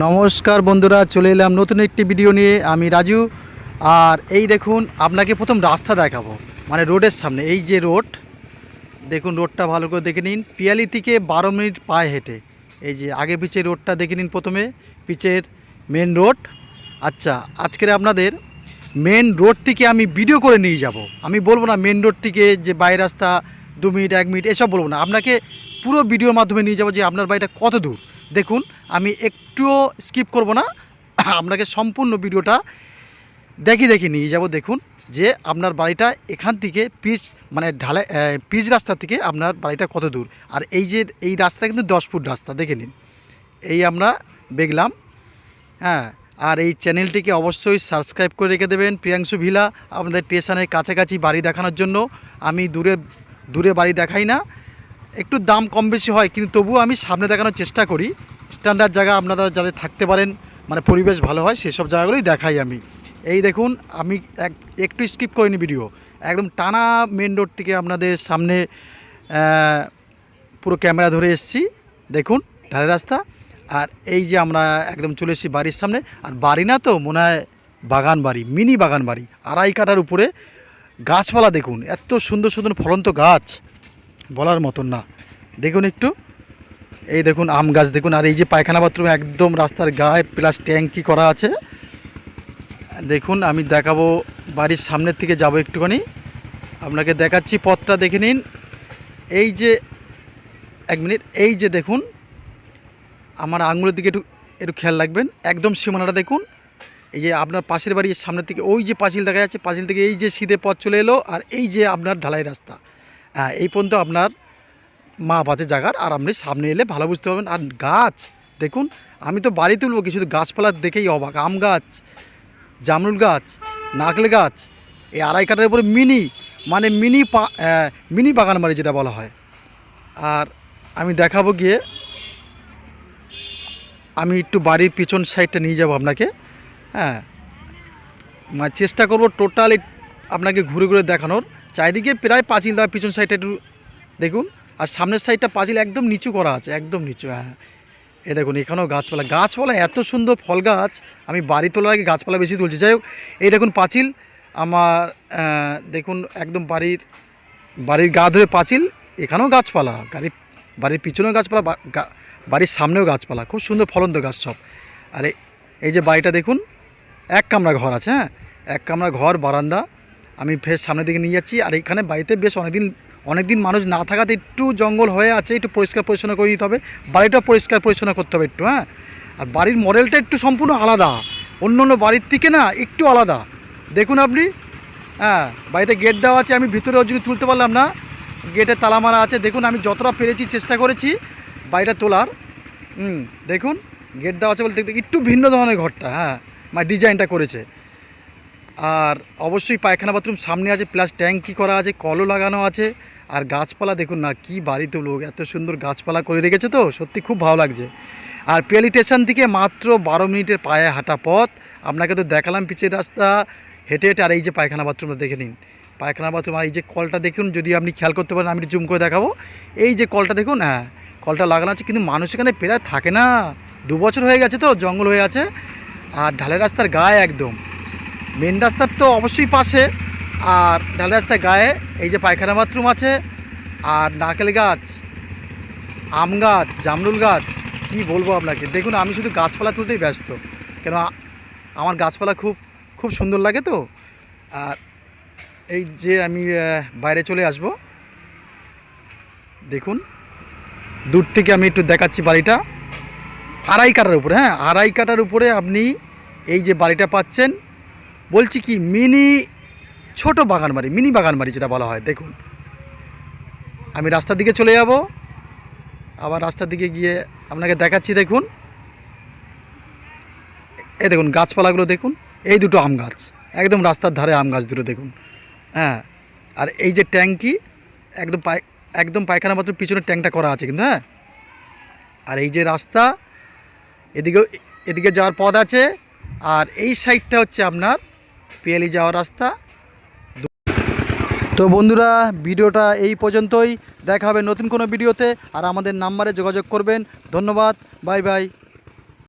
নমস্কার বন্ধুরা, চলে এলাম নতুন একটি ভিডিও নিয়ে। আমি রাজু, আর এই দেখুন, আপনাকে প্রথম রাস্তা দেখাবো। মানে রোডের সামনে, এই যে রোড, দেখুন রোডটা ভালো করে দেখে নিন। পিয়ালি থেকে বারো মিনিট পায়ে হেঁটে। এই যে আগে পিছে রোডটা দেখে নিন প্রথমে পিচের মেন রোড আচ্ছা আজকের আপনাদের মেন রোড থেকে আমি ভিডিও করে নিয়ে যাব। আমি বলব না মেন রোড থেকে যে বাই রাস্তা, দু মিনিট, এক মিনিট, এসব বলব না। আপনাকে পুরো ভিডিওর মাধ্যমে নিয়ে যাব যে আপনার বাড়িটা কত দূর। দেখুন, আমি একটুও স্কিপ করব না। আপনাকে সম্পূর্ণ ভিডিওটা দেখি দেখি নিয়ে যাব। দেখুন যে আপনার বাড়িটা এখান থেকে পিচ মানে ঢালাই পিচ রাস্তা থেকে আপনার বাড়িটা কত দূর। আর এই যে, এই রাস্তা কিন্তু দশ ফুট রাস্তা, দেখে নিন। এই আমরা দেখলাম হ্যাঁ। আর এই চ্যানেলটিকে অবশ্যই সাবস্ক্রাইব করে রেখে দেবেন প্রিয়াংশু ভিলা। আপনাদের স্টেশনের কাছাকাছি বাড়ি দেখানোর জন্য। আমি দূরে দূরে বাড়ি দেখাই না। একটু দাম কম বেশি হয়, কিন্তু তবুও আমি সামনে দেখানোর চেষ্টা করি। স্ট্যান্ডার্ড জায়গা আপনারা যাতে থাকতে পারেন মানে পরিবেশ ভালো হয়, সেসব জায়গাগুলোই দেখাই আমি। এই দেখুন, আমি এক, একটু স্কিপ করিনি ভিডিও একদম টানা মেন রোড থেকে আপনাদের সামনে পুরো ক্যামেরা ধরে এসেছি। দেখুন ঢালের রাস্তা। আর এই যে আমরা একদম চলে এসেছি বাড়ির সামনে। আর বাড়ি না তো, মনে হয় বাগান বাড়ি মিনি বাগান বাড়ি। আড়াই কাটার উপরে গাছপালা দেখুন, এত সুন্দর সুন্দর ফলন্ত গাছ। বলার মতন না। দেখুন একটু। এই দেখুন আম গাছ, দেখুন, আর এই যে পায়খানা বাথরুম একদম রাস্তার গায়ে প্লাস ট্যাঙ্কি করা আছে। দেখুন, আমি দেখাবো, বাড়ির সামনের থেকে যাব একটুখানি। আপনাকে দেখাচ্ছি পথটা, দেখে নিন। এই যে, এক মিনিট, এই যে দেখুন, আমার আঙুলের দিকে একটু একটু খেয়াল রাখবেন। একদম সীমানাটা দেখুন। এই যে আপনার পাশের বাড়ির সামনের থেকে ওই যে পাঁচিল দেখা যাচ্ছে, পাঁচিল থেকে এই যে সিধে পথ চলে এলো, আর এই যে আপনার ঢালাই রাস্তা। এই পর্যন্ত আপনার মা বাঁচে জায়গার আর আপনি সামনে এলে ভালো বুঝতে পারবেন। আর গাছ, দেখুন, আমি তো বাড়ি তুলবো কি শুধু গাছপালা দেখেই অবাক। আম গাছ, জামরুল গাছ, নারকেল গাছ, এই আড়াই কাটার উপরে মিনি মানে মিনি মিনি বাগান বাড়ি যেটা বলা হয়। আর আমি দেখাবো গিয়ে, আমি একটু বাড়ির পিছন সাইডটা নিয়ে যাব আপনাকে। হ্যাঁ মানে চেষ্টা করব টোটালি আপনাকে ঘুরে ঘুরে দেখানোর। চারিদিকে প্রায় পাঁচিল দেওয়া, পিছন সাইডটা একটু দেখুন। আর সামনের সাইডটা পাঁচিল একদম নিচু করা আছে, একদম নিচু হ্যাঁ। এ দেখুন, এখানেও গাছপালা। গাছপালা এত সুন্দর ফল গাছ, আমি বাড়ি তোলার আগে গাছপালা বেশি তুলছি। যাই হোক, এই দেখুন পাঁচিল, আমার দেখুন একদম বাড়ির বাড়ির গা ধরে পাঁচিল, এখানেও গাছপালা। গাড়ির, বাড়ির পিছনেও গাছপালা বাড়ির সামনেও গাছপালা। খুব সুন্দর ফলন্ত গাছ সব। আর, এই- যে বাড়িটা দেখুন, এক কামরা ঘর আছে হ্যাঁ। এক কামরা ঘর, বারান্দা আমি ফের সামনের দিকে নিয়ে যাচ্ছি। আর এখানে বাড়িতে বেশ অনেকদিন অনেকদিন মানুষ না থাকাতে একটু জঙ্গল হয়ে আছে, একটু পরিষ্কার পরিচ্ছন্ন করে দিতে হবে। বাড়িটা পরিষ্কার পরিচ্ছন্ন করতে হবে একটু হ্যাঁ? আর বাড়ির মডেলটা একটু সম্পূর্ণ আলাদা। অন্য অন্য বাড়ির থেকে না একটু আলাদা। দেখুন আপনি হ্যাঁ বাড়িতে গেট দেওয়া আছে, আমি ভিতরে ওর জন্য তুলতে পারলাম না গেটে তালা মারা আছে। দেখুন আমি যতটা পেরেছি চেষ্টা করেছি বাড়িটা তোলার। হুম, দেখুন গেট দেওয়া আছে বলতে একটু ভিন্ন ধরনের ঘরটা হ্যাঁ মানে ডিজাইনটা করেছে। আর অবশ্যই পায়খানা বাথরুম সামনে আছে প্লাস ট্যাঙ্কি করা আছে, কলও লাগানো আছে। আর গাছপালা দেখুন না, কি বাড়িতে লোক, এত সুন্দর গাছপালা করে রেখেছে তো, সত্যি খুব ভালো লাগছে। আর পিয়ালি স্টেশন থেকে মাত্র বারো মিনিটের পায়ে হাঁটা পথ। আপনাকে তো দেখালাম পিচের রাস্তা, হেঁটে হেঁটে আর এই যে পায়খানা বাথরুমটা দেখে নিন। পায়খানা বাথরুম, আর এই যে কলটা দেখুন, যদি আপনি খেয়াল করতে পারেন, আমি জুম করে দেখাবো। এই যে কলটা দেখুন হ্যাঁ কলটা লাগানো আছে, কিন্তু মানুষ এখানে প্রায় থাকে না। দু বছর হয়ে গেছে তো, জঙ্গল হয়ে আছে। আর ঢালের রাস্তার গায়ে একদম। মেন রাস্তার তো অবশ্যই পাশে, আর ঢাল রাস্তার গায়ে এই যে পায়খানা বাথরুম আছে, আর নারকেল গাছ, আম গাছ, জামরুল গাছ, কি বলব আপনাকে? দেখুন, আমি শুধু গাছপালা তুলতেই ব্যস্ত কেন আমার গাছপালা খুব খুব সুন্দর লাগে তো। আর এই যে আমি বাইরে চলে আসব। দেখুন, দূর থেকে আমি একটু দেখাচ্ছি বাড়িটা। আড়াই কাটার উপরে হ্যাঁ আড়াই কাটার উপরে আপনি এই যে বাড়িটা পাচ্ছেন বলছি কি, মিনি ছোট বাগান বাড়ি মিনি বাগান বাড়ি যেটা বলা হয়, দেখুন। আমি রাস্তার দিকে চলে যাব, আবার রাস্তার দিকে গিয়ে আপনাকে দেখাচ্ছি, দেখুন। এই দেখুন, গাছপালাগুলো দেখুন, এই দুটো আম গাছ, একদম রাস্তার ধারে আম গাছ দুটো, দেখুন। হ্যাঁ আর এই যে ট্যাঙ্কি, একদম পায়, একদম পায়খানা মাত্র পিছনে ট্যাঙ্কটা করা আছে কিন্তু হ্যাঁ। আর এই যে রাস্তা এদিকে এদিকে যাওয়ার পথ আছে, আর এই সাইডটা হচ্ছে আপনার পিয়ালি যাওয়ার রাস্তা। তো বন্ধুরা, ভিডিওটা এই পর্যন্তই। দেখা হবে নতুন কোনো ভিডিওতে। আর আমাদের নাম্বারে যোগাযোগ করবেন। ধন্যবাদ। Bye bye.